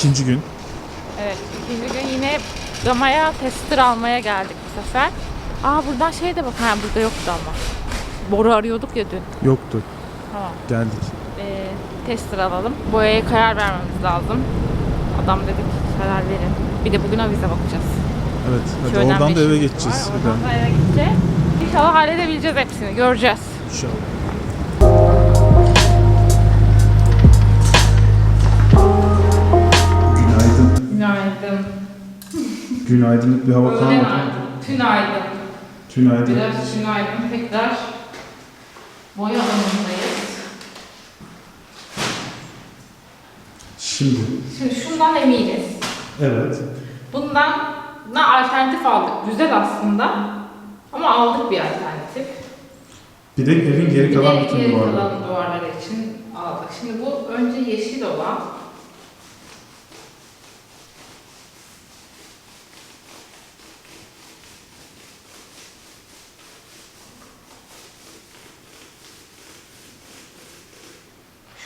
İkinci gün. Evet, ikinci gün yine Gama'ya tester almaya geldik bu sefer. Aa buradan şey de bak, ha burada yoktu ama. Boru arıyorduk ya dün. Yoktu. Tamam. Geldik. Ee, tester alalım. Boyaya karar vermemiz lazım. Adam dedi ki karar verin. Bir de bugün avize bakacağız. Evet. Hadi oradan da eve geçeceğiz. var. Oradan da eve gideceğiz. İnşallah halledebileceğiz hepsini. Göreceğiz. İnşallah. Günaydın. Günaydın. Günaydınlık bir hava kalmadı. Tünaydın. Tünaydın. Biraz tünaydın. Tekrar boya alanındayız. Şimdi. Şimdi şundan eminiz. Evet. Bundan da alternatif aldık. Güzel aslında. Ama aldık bir alternatif. Bir de evin geri kalan bütün geri duvarları. kalan duvarlar için aldık. Şimdi bu önce yeşil olan.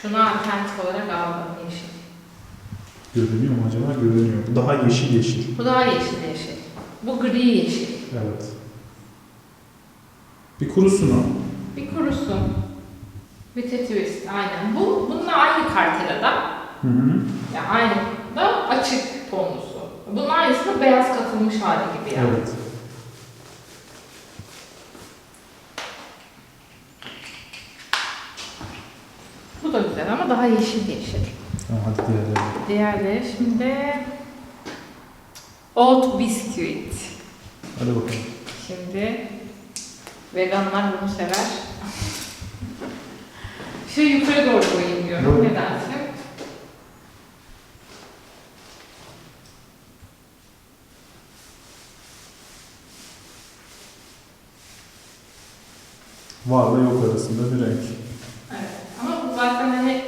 Şunu alternatif olarak aldım yeşil. Görünüyor mu acaba? Görünüyor. Bu daha yeşil yeşil. Bu daha yeşil yeşil. Bu gri yeşil. Evet. Bir kurusun o. Bir kurusun. Bir twist aynen. Bu bununla aynı kartelada. Hı hı. Yani aynı da açık tonlusu. Bunun aynısında beyaz katılmış hali gibi yani. Evet. Bu da daha yeşil yeşil. Tamam hadi diğerleri. Diğerleri şimdi Oat Biscuit. Hadi bakalım. Şimdi veganlar bunu sever. Şu yukarı doğru koyayım diyorum. Yok. Ne dersin? Varla yok arasında bir renk. Evet. Ama bu zaten hani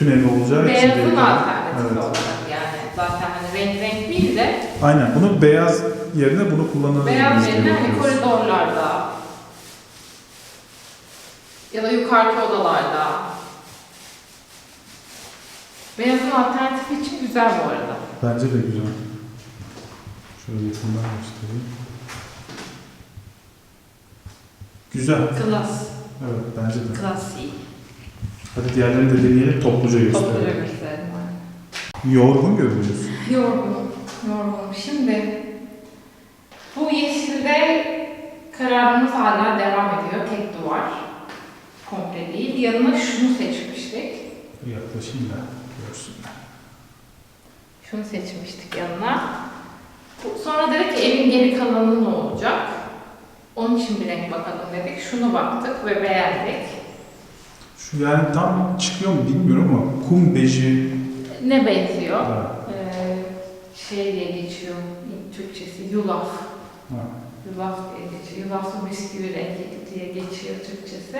Bütün ev olacağı için beyazın geri kalan- alternatifi Evet. olarak yani. Zaten hani renk renk değil de Aynen. Bunu beyaz yerine bunu kullanırız. Beyaz yerine hani koridorlarda ya da yukarıki odalarda. Beyazın alternatifi için güzel bu arada. Bence de güzel. Şöyle yakından göstereyim. Güzel. Klas. Evet bence de. Klasi. Hadi diğerlerini de deneyelim topluca Topluca gösterelim. gösterelim. Yorgun görünüyorsun. Yorgun. Yorgun. Şimdi bu yeşilde kararımız hala devam ediyor. Tek duvar. Komple değil. Yanına şunu seçmiştik. Yaklaşayım da görsünler. Şunu seçmiştik yanına. Sonra dedik ki evin geri kalanı ne olacak? Onun için bir renk bakalım dedik. Şunu baktık ve beğendik. Şu yani tam çıkıyor mu bilmiyorum ama kum beji. Ne benziyor? Ha, Ee, şey diye geçiyor Türkçesi yulaf. ha. Yulaf diye geçiyor. Yulaflı bisküvi rengi diye geçiyor Türkçesi.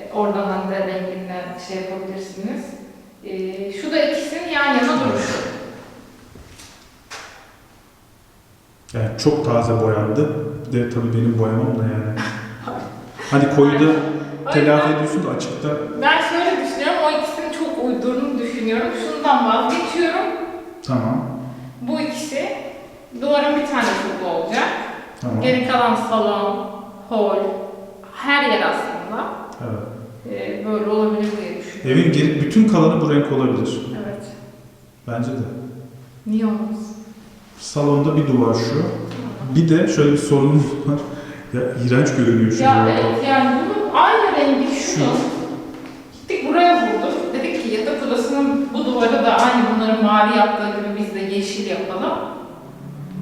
Ee, oradan de renginden şey yapabilirsiniz. Ee, şu da ikisinin yan yana duruşu. Yani çok taze boyandı. Bir de tabii benim boyamam da yani. Hani koyuda telafi yüzden ediyorsun da açıkta Ben şöyle düşünüyorum, o ikisinin çok uydurduğunu düşünüyorum. Şundan vazgeçiyorum. tamam. Bu ikisi duvarın bir tane çubuğu olacak. Tamam. Geri kalan salon, hol, her yer aslında Evet. e, böyle olabilir diye düşünüyorum. Evin geri, bütün kalanı bu renk olabilir. Evet. Bence de. Niye olmaz? Salonda bir duvar şu. Bir de şöyle bir sorunumuz var. Ya iğrenç görünüyor şu Ya duvar. evet yani rengi Şu. Gittik buraya vurduk. Dedik ki yatak odasının bu duvara da aynı bunların mavi yaptığı gibi biz de yeşil yapalım.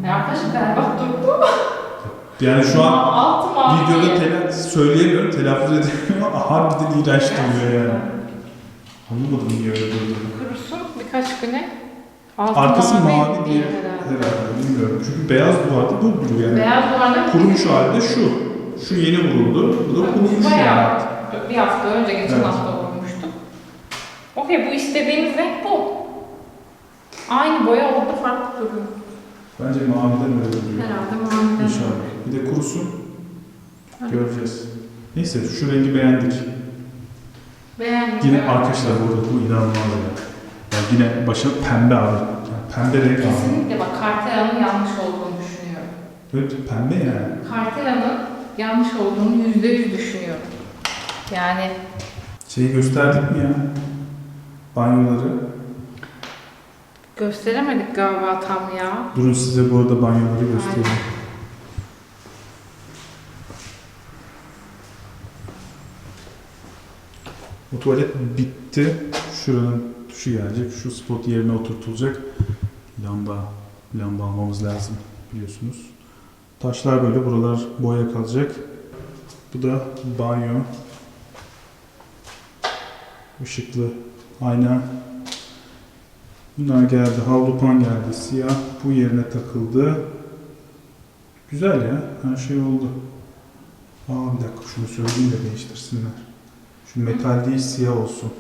Ya arkadaşlar berbat durdu. Yani şu an altı mavi videoda tela söyleyemiyorum, telaffuz edemiyorum ama harbiden iğrenç duruyor yani. Anlamadım niye öyle durduğunu. Kurusun birkaç güne. Altı Arkası mavi diye değil herhalde. herhalde bilmiyorum. Çünkü beyaz duvarda bu duruyor yani. Beyaz duvarda Kurumuş halde şu. Şu yeni vuruldu. Bu da kurumuş Bayağı yani. Bir hafta önce geçen Evet. hafta vurmuştuk. Okey bu istediğimiz renk bu. Aynı boya orada farklı duruyor. Bence maviden öyle duruyor. Herhalde maviden. İnşallah. Bir de kurusun. Hadi. Göreceğiz. Neyse şu rengi beğendik. Beğendim. Yine arkadaşlar burada bu inanılmaz ya. Ya yine başına pembe abi. Pembe renk ama. Kesinlikle bak Cartera'nın yanlış olduğunu düşünüyorum. Evet pembe yani. Cartera'nın yanlış olduğunu yüzde yüz düşünüyorum. Yani Şeyi gösterdik mi ya? Banyoları. gösteremedik galiba tam ya. Durun size bu arada banyoları göstereyim. Bu tuvalet bitti. Şuranın tuşu gelecek. Şu spot yerine oturtulacak. Lamba, lamba almamız lazım biliyorsunuz. Taşlar böyle buralar boya kalacak. Bu da banyo. Işıklı ayna. Bunlar geldi. Havlu pan geldi. Siyah. Bu yerine takıldı. Güzel ya. Her şey oldu. Aa bir dakika şunu söyleyeyim de değiştirsinler. Şu metal değil siyah olsun.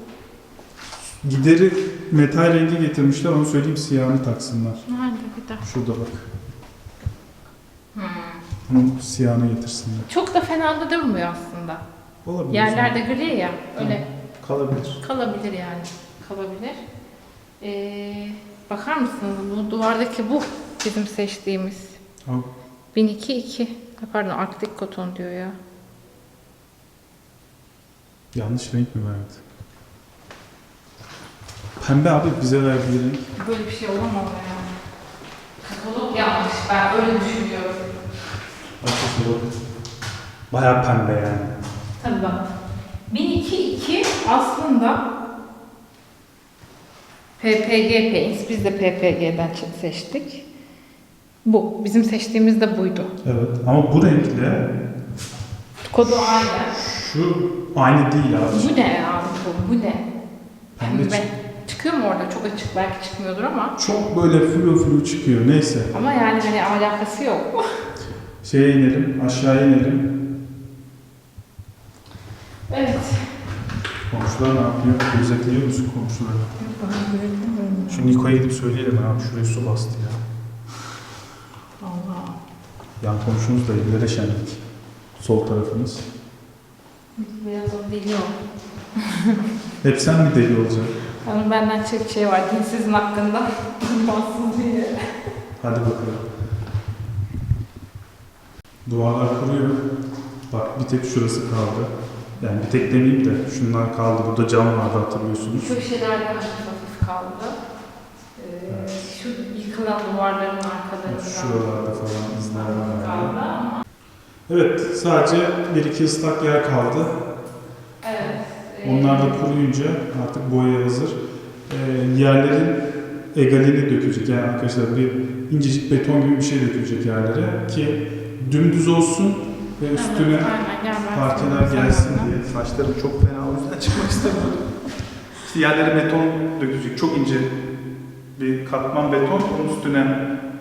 Gideri metal rengi getirmişler. Onu söyleyeyim siyahını taksınlar. Nerede bir dakika. Şurada bak. Hmm. Onun siyahını getirsinler. Çok da fena da durmuyor aslında. Olabilir. Yerlerde gri ya. Öyle Kalabilir. kalabilir yani. Kalabilir. Ee, bakar mısınız bu duvardaki bu bizim seçtiğimiz. Al. 1002 Pardon Arktik koton diyor ya. Yanlış renk mi verdi? Pembe abi bize verdiği renk. Böyle bir şey olamaz yani. Katalog yanlış. Ben öyle düşünüyorum. Arkası bak. Bayağı pembe yani. Tabii bak. 1002 aslında PPG Paints. Biz de PPG'den seçtik. Bu. Bizim seçtiğimiz de buydu. Evet ama bu renkle Kodu aynı. şu aynı değil abi. Bu ne ya bu? Bu ne? Pembe Pembe. çık- Çıkıyor mu orada? Çok açık. Belki çıkmıyordur ama. Çok böyle flu flu çıkıyor. Neyse. Ama yani hani alakası yok. Şeye inelim, aşağıya inelim. evet. Komşular ne yapıyor? Gözetliyor musun komşuları? Şu Niko'ya gidip söyleyelim abi şuraya su bastı ya. Allah. Yan komşumuz da evlere şenlik. Sol tarafımız. Biraz onu biliyor. Hep sen mi deli olacaksın? Onun benden çok şey var. Dinsizin hakkında. Bassın diye. Hadi bakalım. Duvarlar kuruyor. Bak bir tek şurası kaldı. Yani bir tek demeyeyim de şunlar kaldı. Burada cam vardı hatırlıyorsunuz. Köşelerde hafif hafif kaldı. Ee, Şu yıkılan duvarların arkalarında Şuralarda falan izler var. kaldı ama Evet sadece bir iki ıslak yer kaldı. evet. e, Onlar da kuruyunca artık boya hazır. Ee, yerlerin egalini dökülecek. Yani arkadaşlar bir incecik beton gibi bir şey dökülecek yerlere ki dümdüz olsun ve üstüne sana gelsin diye. Saçlarım çok fena o yüzden çıkmak istemiyorum. İşte yerlere beton dökülecek. Çok ince bir katman beton. Onun üstüne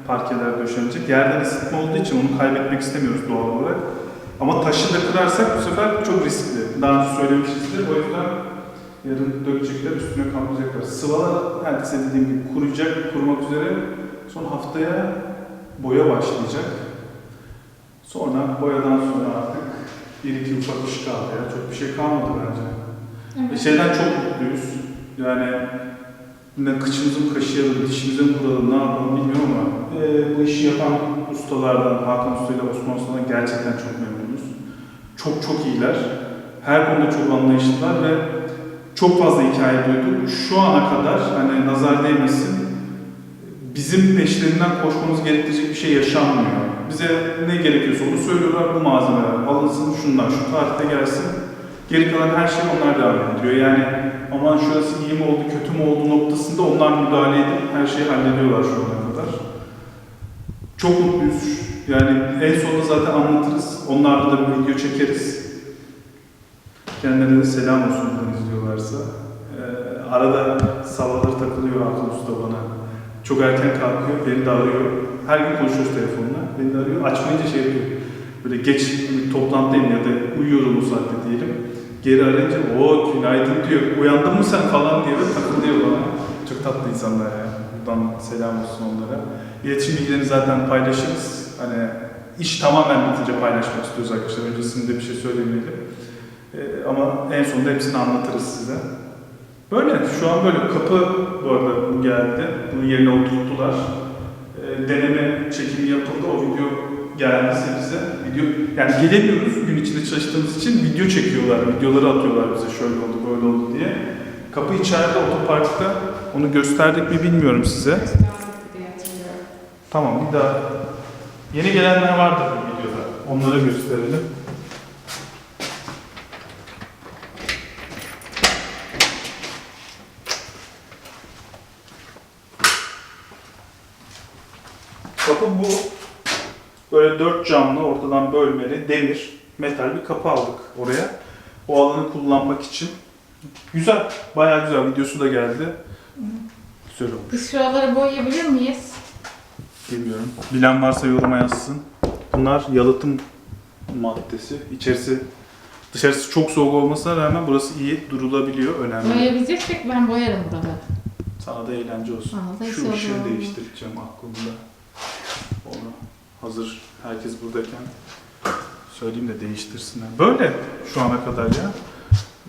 parkeler döşenecek. Yerden ısıtma olduğu için onu kaybetmek istemiyoruz doğal olarak. Ama taşı da kırarsak bu sefer çok riskli. Daha önce söylemişizdir. O yüzden yarın dökecekler, üstüne kaplayacaklar. Sıvalar herkese dediğim gibi kuruyacak, kurumak üzere. Son haftaya boya başlayacak. Sonra boyadan sonra artık bir iki ufak iş kaldı ya. Çok bir şey kalmadı bence. Ve Evet. şeyden çok mutluyuz. Yani ne kıçımızın kaşıyalım, dişimizin vuralım, ne yapalım bilmiyorum ama e, bu işi yapan ustalardan, Hakan Usta ile Osman Usta'dan gerçekten çok memnunuz. Çok çok iyiler. Her konuda çok anlayışlılar ve çok fazla hikaye duyduk. Şu ana kadar hani nazar değmesin bizim peşlerinden koşmamız gerektirecek bir şey yaşanmıyor. Bize ne gerekiyorsa onu söylüyorlar bu malzemeler alınsın şunlar şu tarihte gelsin. Geri kalan her şeyi onlar devam ettiriyor. Yani aman şurası iyi mi oldu kötü mü oldu noktasında onlar müdahale edip her şeyi hallediyorlar şu ana kadar. Çok mutluyuz. Yani en sonunda zaten anlatırız. Onlarla da bir video çekeriz. Kendilerine selam olsun izliyorlarsa. Ee, arada sabahları takılıyor Hakan Usta bana. Çok erken kalkıyor, beni de arıyor. Her gün konuşuyoruz telefonla. Beni arıyor. Açmayınca şey yapıyor. Böyle geç bir toplantıdayım ya da uyuyorum o saatte diyelim. Geri arayınca o günaydın diyor. Uyandın mı sen falan diye de takılıyor bana. Çok tatlı insanlar ya. Buradan selam olsun onlara. İletişim bilgilerini zaten paylaşırız. Hani iş tamamen bitince paylaşmak istiyoruz arkadaşlar. Öncesinde bir şey söylemeyelim. Ee, ama en sonunda hepsini anlatırız size. Böyle şu an böyle kapı bu arada bu geldi. Bunu yerine oturttular. Ee, deneme çekimi yapıldı. O video geldi bize. Video yani gelemiyoruz gün içinde çalıştığımız için video çekiyorlar. Videoları atıyorlar bize şöyle oldu böyle oldu diye. Kapı içeride otoparkta. Onu gösterdik mi bilmiyorum size. Tamam bir daha. Yeni gelenler vardır bu videoda. Onlara gösterelim. Kapı bu. Böyle dört camlı, ortadan bölmeli, demir, metal bir kapı aldık oraya. O alanı kullanmak için. Güzel, bayağı güzel. Videosu da geldi. Güzel olmuş. Biz şuraları boyayabilir miyiz? Bilmiyorum. Bilen varsa yoruma yazsın. Bunlar yalıtım maddesi. İçerisi dışarısı çok soğuk olmasına rağmen burası iyi durulabiliyor. Önemli. Boyayabileceksek ben boyarım buraları. Sana da eğlence olsun. Sana da Şu olur. değiştireceğim aklımda. Hazır herkes buradayken söyleyeyim de değiştirsinler. Böyle şu ana kadar ya.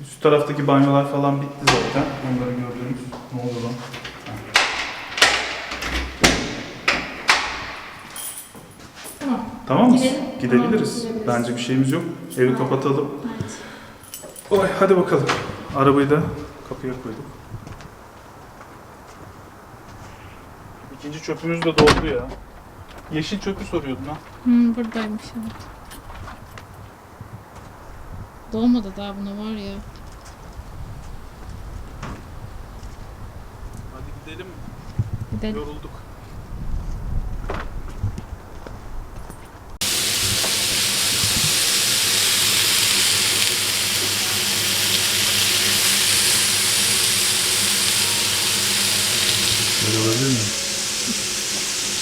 Üst taraftaki banyolar falan bitti zaten. Onları gördünüz. Ne oldu lan? Tamam. Tamam mı? Gidelim. Gidebiliriz. Tamam, gidebiliriz. Bence bir şeyimiz yok. Evi Tamam. kapatalım. Evet. Oy hadi bakalım. Arabayı da kapıya koyduk. İkinci çöpümüz de doldu ya. Yeşil çöpü soruyordun ha. Hmm, buradaymış evet. Dolmadı daha buna var ya. Hadi gidelim. Gidelim. Yorulduk. Böyle olabilir mi?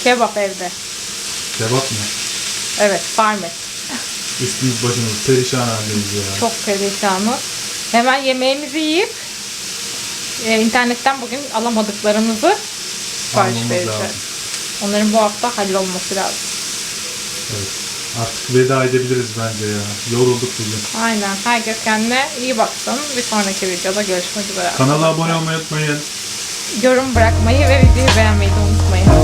Kebap evde. Kebap mı? Evet, farmet. Üstümüz başımız perişan haldeyiz ya. Çok perişanız. Hemen yemeğimizi yiyip e, internetten bugün alamadıklarımızı sipariş Almamız vereceğiz. lazım. Onların bu hafta hallolması lazım. Evet. Artık veda edebiliriz bence ya. Yorulduk bugün. Aynen. Herkes kendine iyi baksın. Bir sonraki videoda görüşmek üzere. Kanala abone olmayı unutmayın. Yorum bırakmayı ve videoyu beğenmeyi de unutmayın.